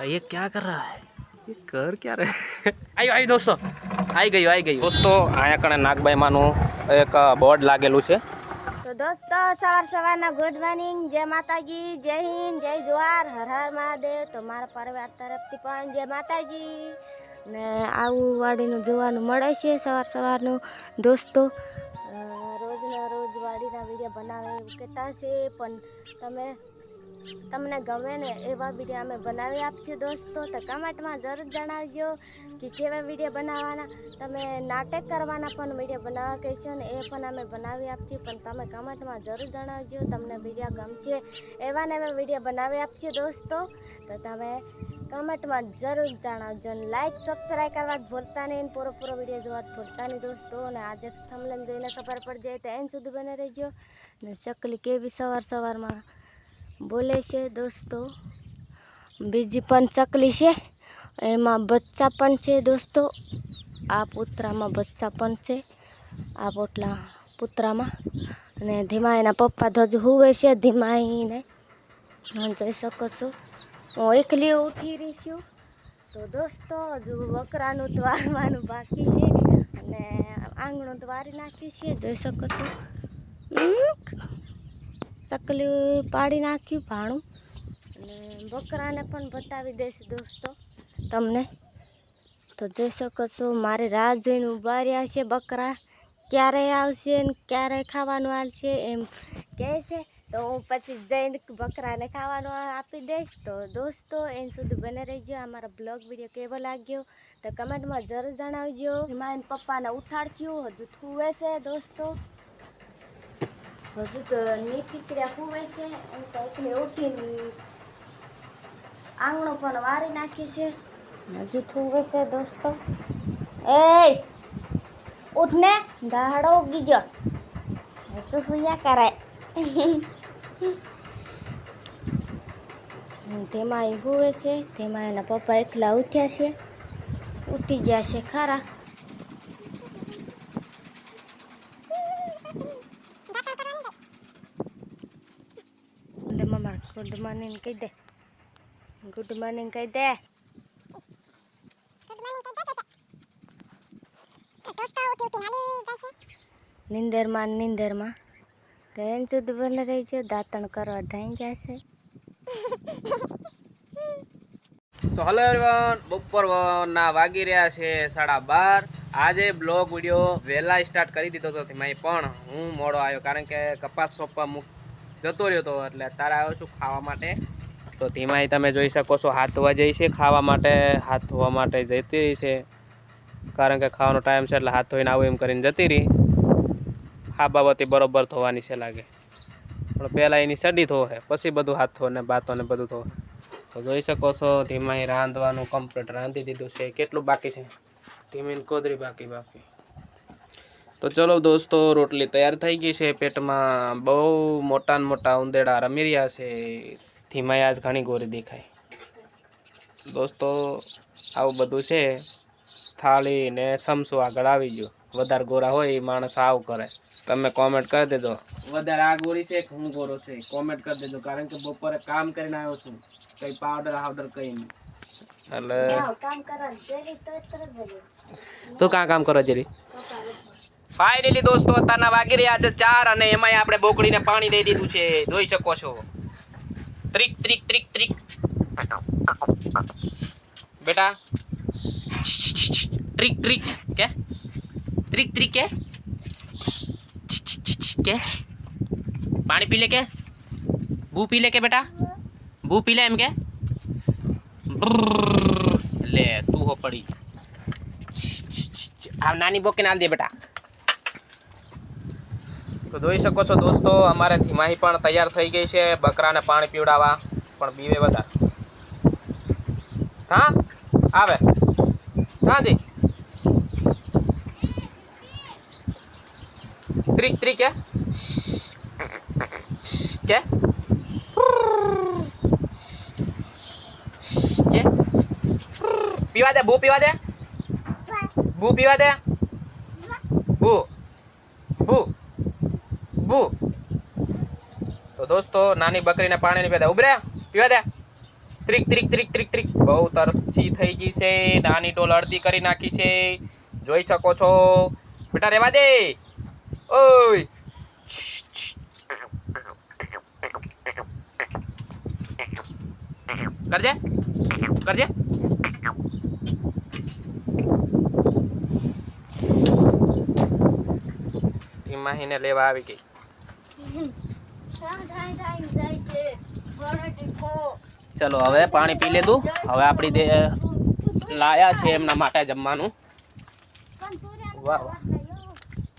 ये क्या कर रहा है ये कर क्या रहे આવ્યો આવ્યો દોસ્તો આવી ગયું આવી ગયું દોસ્તો અહીંયા કણે નાગબાઈ માનું એક બોર્ડ લાગેલું છે તો દોસ્તો સવાર સવારના ગુડ મોર્નિંગ જય માતાજી જય હિન્દ જય જુહાર હર હર મહાદેવ તો મારા પરિવાર તરફથી પણ જય માતાજી ને આવું વાડીનું જોવાનું મળે છે સવાર સવારનું દોસ્તો અ, રોજના રોજ વાડીના વિડીયો બનાવે એવું કહેતા છે પણ તમે તમને ગમે ને એવા વીડિયો અમે બનાવી આપશું દોસ્તો, તો કમેન્ટમાં જરૂર જણાવજો કે કેવા વીડિયો બનાવવાના. તમે નાટક કરવાના પણ વીડિયો બનાવવા કહેશો ને, એ પણ અમે બનાવી આપશું, પણ તમે કમેન્ટમાં જરૂર જણાવજો, તમને વીડિયો ગમશે એવા ને એવા વીડિયો બનાવી આપશું દોસ્તો. તો તમે કમેન્ટમાં જરૂર જણાવજો ને લાઈક સબસ્ક્રાઈબ કરવા ભૂલતા નહીં પૂરો પૂરો વીડિયો જોવા ભૂલતા નહીં દોસ્તો. અને આજે થમલેન જોઈને ખબર પડી જાય તો એન સુધી બને રહેજો. ને ચકલી કેવી સવાર સવારમાં બોલે છે દોસ્તો. બીજી પણ ચકલી છે. એમાં બચ્ચા પણ છે દોસ્તો. આ પુતરામાં બચ્ચા પણ છે. આ પોટલા પુતરામાં. અને ધીમા એના પપ્પા હજુ હુવે છે. ધીમાઈને જોઈ શકો છો. હું એકલી ઉઠી રહી છું. તો દોસ્તો, હજુ બકરાનું તો બાકી છે. અને આંગણું દ્વારી વારી નાખ્યું છે. જોઈ શકો છો. હમ. પાડી નાખ્યું ભાણું. અને બકરાને પણ બતાવી દઈશ દોસ્તો તમને. તો જોઈ શકો છો, મારે રાહ જોઈને ઊભા રહ્યા છે બકરા. ક્યારે આવશે ને ક્યારે ખાવાનું આવશે એમ કહે છે. તો હું પછી જઈને બકરાને ખાવાનું આપી દઈશ. તો દોસ્તો, એન સુધી બને રહેજો. અમારા બ્લોગ વીડિયો કેવો લાગ્યો તો કમેન્ટમાં જરૂર જણાવજો. એમાં એના પપ્પાને ઉઠાડશું હજુ થુવે છે દોસ્તો. હજુ તો ની ફીકર્યા છે, એમ તો એકલી ઉઠીને આંગણું પણ વારી નાખી છે. હજુ થુવે છે દોસ્તો. એ ઉઠને દાડો ઉગી ગયો હજુ હુયા કરાય. તેમાં એ હુવે છે તેમાં એના પપ્પા એકલા ઉઠ્યા છે. ઉઠી ગયા છે ખરા ગુડ મમ્મા ગુડ મોર્નિંગ કહી દે ગુડ મોર્નિંગ કહી દે નિંદરમાં નિંદરમાં. એમ સુધી બને રહી છે, દાંતણ કરવા ઢાઈ ગયા છે. સો હલો એવરીવન બપોર ના વાગી રહ્યા છે સાડા બાર. આજે બ્લોગ વીડિયો વહેલા સ્ટાર્ટ કરી દીધો હતો તેમાં પણ હું મોડો આવ્યો કારણ કે કપાસ સોંપવા મૂક જતો રહ્યો હતો એટલે અત્યારે આવ્યો છું ખાવા માટે. તો તેમાંય તમે જોઈ શકો છો, હાથ ધોવા જઈ છે ખાવા માટે, હાથ ધોવા માટે જતી રહી છે. કારણ કે ખાવાનો ટાઈમ છે એટલે હાથ ધોઈને આવું એમ કરીને જતી રહી. આ બાબતે બરોબર ધોવાની છે લાગે. પણ પહેલાં એની સડી ધોવે, પછી બધું હાથ બાતો ને બધું ધોવે. તો જોઈ શકો છો, ધીમાઈ રાંધવાનું કમ્પ્લીટ રાંધી દીધું છે. કેટલું બાકી છે? ધીમીને કોદરી બાકી બાકી. તો ચલો દોસ્તો રોટલી તૈયાર થઈ ગઈ છે. પેટમાં બહુ મોટા ને મોટા ઉંદેડા રમી રહ્યા છે. ધીમાઈ આજ ઘણી ગોરી દેખાય. દોસ્તો આવું બધું છે. થાળી ને સમસું આગળ આવી ગયું. વધારે ગોરા હોય એ માણસ આવું કરે. તમે કોમેન્ટ કરી દેજો. વધારે આ ગોરી છે કે હું ગોરો છે? કોમેન્ટ કરી દેજો કારણ કે બપોરે કામ કરીને આવ્યો છું. કઈ પાવડર હાવડર કઈ નહીં. એટલે તું કાં કામ કરો જરી? ફાઇનલી દોસ્તો અત્યારના વાગી રહ્યા છે ચાર અને એમાંય આપણે બોકડીને પાણી દઈ દીધું છે. જોઈ શકો છો. ત્રીક ત્રીક ત્રીક ત્રીક બેટા. ટ્રીક ટ્રીક કે? ત્રીક ત્રીક કે? કે? પાણી પી લે કે? બૂ પી લે કે બેટા? બૂ પી લે એમ કે. લે, તું હો પડી. આ નાની બોકીને આલ દે બેટા. તો જોઈ શકો છો દોસ્તો, અમારે ધીમાહી પણ તૈયાર થઈ ગઈ છે બકરાને પાણી પીવડાવવા, પણ બીવે બધા હા? આવે. હા જી ત્રીક ત્રીક કે કે? કે? પીવા દે, બહુ પીવા દે? બુ પીવા દે? બુ બુ બુ તો દોસ્તો, નાની બકરીને પાણી નહીં પીવા ઉભરે પીવા દે. ત્રિક ત્રિક ત્રિક ત્રિક ત્રિક. બહુ તરસી થઈ ગઈ છે. નાની ટોલ અડધી કરી નાખી છે. જોઈ શકો છો. બેટા, રેવા દે. ઓય. કરજે. કરજે. માહીને લેવા આવી ગઈ. ચલો, હવે પાણી પી લીધું. હવે આપણી લાયા છે એમના માટે જમવાનું. વાહ વાહ.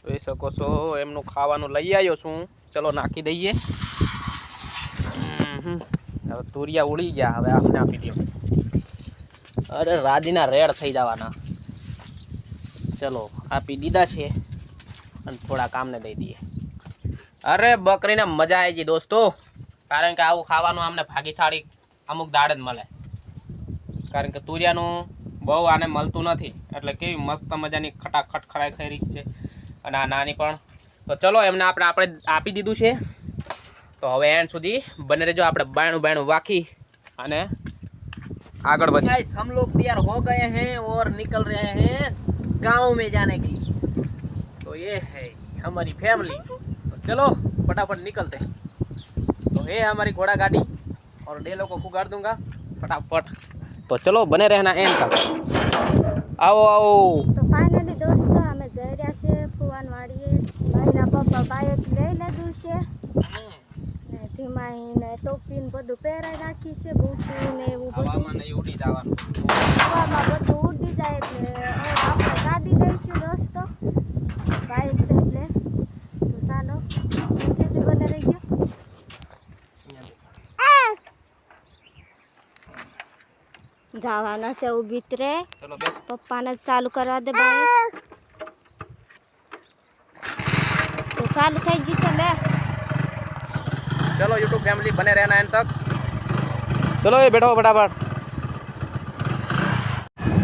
જોઈ શકો છો, એમનું ખાવાનું લઈ આવ્યો છું. ચલો, નાખી દઈએ. હવે તુરિયા ઉડી ગયા. હવે આપણે આપી દો અરે, રાજીના રેડ થઈ જવાના. ચલો, આપી દીધા છે. અને થોડા કામને દઈ દઈએ. અરે, બકરીને મજા આવી ગઈ દોસ્તો. કારણ કે આવું ખાવાનું અમને ભાગીશાળી અમુક દાડ જ મળે. કારણ કે તુરિયાનું બહુ આને મળતું નથી. એટલે કેવી મસ્ત મજાની ખટાખટ ખરાઈ ખરી છે. અને આ નાની પણ. તો ચલો, એમને આપણે આપણે આપી દીધું છે. તો હવે એન્ડ સુધી બને રહેજો, આપણે બાયણું બાયણું વાખી અને આગળ વધે. હમ લોગ તૈયાર હો ગયે હે ઓર નિકલ રહે હે ગાંવ મેં જાને કી. તો યે હૈ, હમારી ફેમિલી चलो फटाफट निकलते हैं तो ये है हमारी घोड़ा गाड़ी और डेलो को खुगाड़ दूंगा फटाफट तो चलो बने रहना एंड तक आओ आओ તો ફાઇનલી દોસ્તો અમે જઈ રહ્યા છે ફુવાન વાડીએ મારીના પપ્પા બાઇક લઈ લીધું છે ને ધીમાઈને ટોપી ને બધું પહેરાઈ નાખી છે બૂટી ને એવું બધું હવામાં નહીં ઉડી જવાનું હવામાં બધું ઉડી જાય એટલે હવે આપણે ગાડી લઈશું જવાના છે ઊભી રે. પપ્પાને ચાલુ કરવા દે બાઈક તો ચાલુ થઈ ગયું છે બે. ચલો યુટ્યુબ ફેમિલી બને રહેના એન્ડ તક. ચલો એ બેઠો ફટાફટ.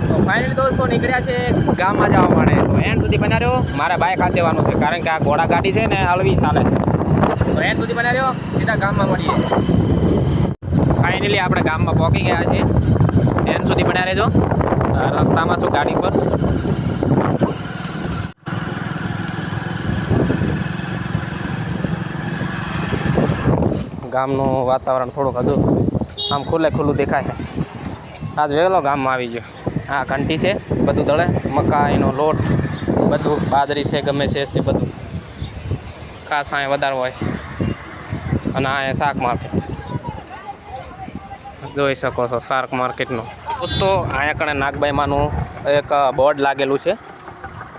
તો ફાઇનલી દોસ્તો નીકળ્યા છે ગામમાં જવા માટે. તો એન્ડ સુધી બન્યા રહ્યો. મારે બાઇક હાચવાનું છે કારણ કે આ ઘોડા ગાડી છે ને હળવી ચાલે. તો એન્ડ સુધી બન્યા રહ્યો. ગામમાં મળીએ. ફાઇનલી આપણે ગામમાં પહોંચી ગયા છીએ. સુધી બન્યા રહેજો. રસ્તામાં છું ગાડી પર. ગામનું વાતાવરણ થોડુંક હજુ આમ ખુલ્લે ખુલ્લું દેખાય. આજ વહેલો ગામમાં આવી ગયો. આ ઘંટી છે, બધું દળે મકાઈનો લોટ, બધું, બાજરી છે, ગમે છે તે બધું. ખાસ અહીંયા વધારે હોય. અને આ શાક માર્કેટ. જોઈ શકો છો, શાક માર્કેટનું. દોસ્તો, અહીંયા કણે નાગબાઈમાંનું એક બોર્ડ લાગેલું છે,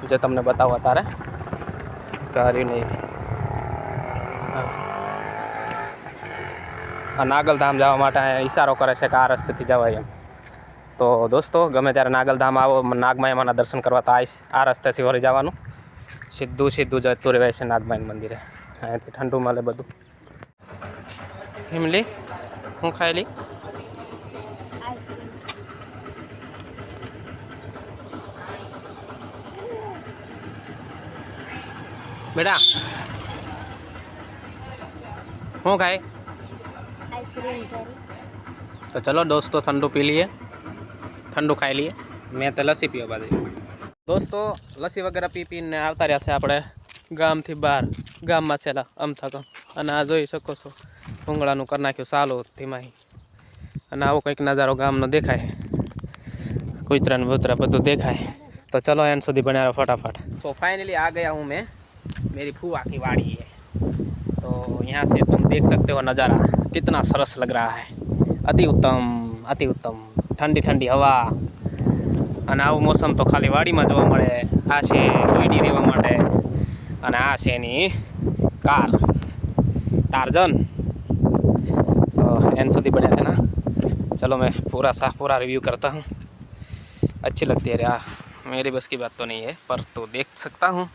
જે તમને બતાવો અત્યારે. કર્યું નહીં. નાગલધામ જવા માટે ઈશારો કરે છે કે આ રસ્તેથી જવાય એમ. તો દોસ્તો, ગમે ત્યારે નાગલધામ આવો નાગમાયામાંના દર્શન કરવા તો આ રસ્તેથી વળી જવાનું. સીધું સીધું જતું રહેવાય છે નાગમાઈ મંદિરે. અહીંયાથી ઠંડુ મળે બધું. હિમલી, હું ખાયેલી બેટા. શું ખાય? તો ચલો દોસ્તો, ઠંડુ પી લઈએ. ઠંડુ ખાઈ લઈએ. મેં તો લસ્સી પીવા બાજુ દોસ્તો, લસ્સી વગેરે પી પીને આવતા રહ્યા છે આપણે ગામથી બહાર. ગામમાં છેલ્લા આમ થકો. અને આ જોઈ શકો છો, ભૂંગળાનું કર નાખ્યું સાલું ધીમાહી અને આવો કંઈક નજારો ગામનો દેખાય. કુતરાને બુતરા બધું દેખાય. તો ચલો એના સુધી ભણ્યારો ફટાફટ. સો ફાઇનલી આ ગયા હું મેં. मेरी फूआ की वाड़ी है तो यहाँ से तुम देख सकते हो नज़ारा कितना सरस लग रहा है અતિ ઉત્તમ અતિ ઉત્તમ ઠંડી ઠંડી હવા અને આવું મોસમ તો ખાલી વાડીમાં જોવા મળે આ છે દોયડી રહેવા માટે અને આ છે એની કાર टार्जन तो एंड સુધી बने थे ना चलो मैं पूरा सा पूरा रिव्यू करता हूँ अच्छी लगती है रे हाँ मेरी बस की बात तो नहीं है पर तो देख सकता हूँ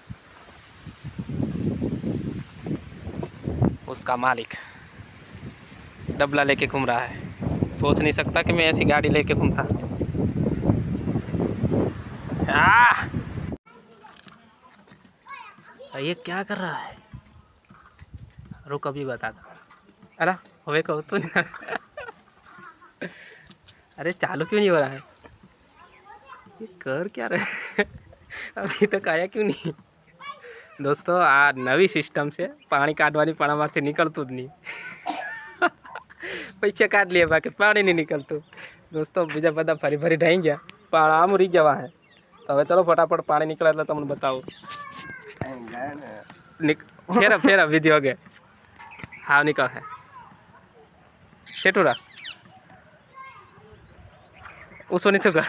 उसका मालिक डबला लेके घूम रहा है। सोच नहीं सकता कि मैं ऐसी गाड़ी लेके घूमता। ये क्या कर रहा है? रुक, अभी बता दो। अरे होवे कहो तो अरे, चालू क्यों नहीं हो रहा है? ये कर क्या रहा है? अभी तक आया क्यों नहीं? દોસ્તો, આ નવી સિસ્ટમ છે. પાણી કાઢવાની પણ અમારથી નીકળતું જ નહીં. પૈસા કાઢ લઈએ બાકી પાણી નહીં નીકળતું. દોસ્તો, બીજા બધા ફરી ફરી ઢાઈ ગયા. પણ આમ રહી જવા હે તો હવે ચલો ફટાફટ પાણી નીકળે એટલે તમને બતાવું. ફેરા ફેરા, વિધિ વગે. હા નીકળ હે શેઠુરા. ઓછો નહીં શું કર.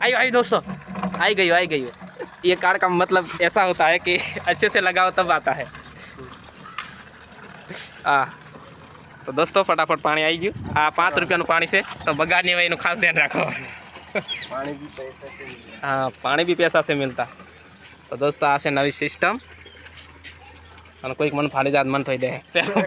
આવ્યું આવ્યું દોસ્તો. આવી ગયું આવી ગયું. ये कार का मतलब ऐसा होता है कि अच्छे से लगाओ तब आता है હા તો દોસ્તો ફટાફટ પાણી આવી ગયું આ પાંચ રૂપિયાનું પાણી છે તો બગાડ નહીં હોય એનું ખાસ ધ્યાન રાખો હા પાણી બી પૈસા से मिलता તો દોસ્તો આ છે નવી સિસ્ટમ અને કોઈક મન ફાડી જાત મન થઈ દે પેલો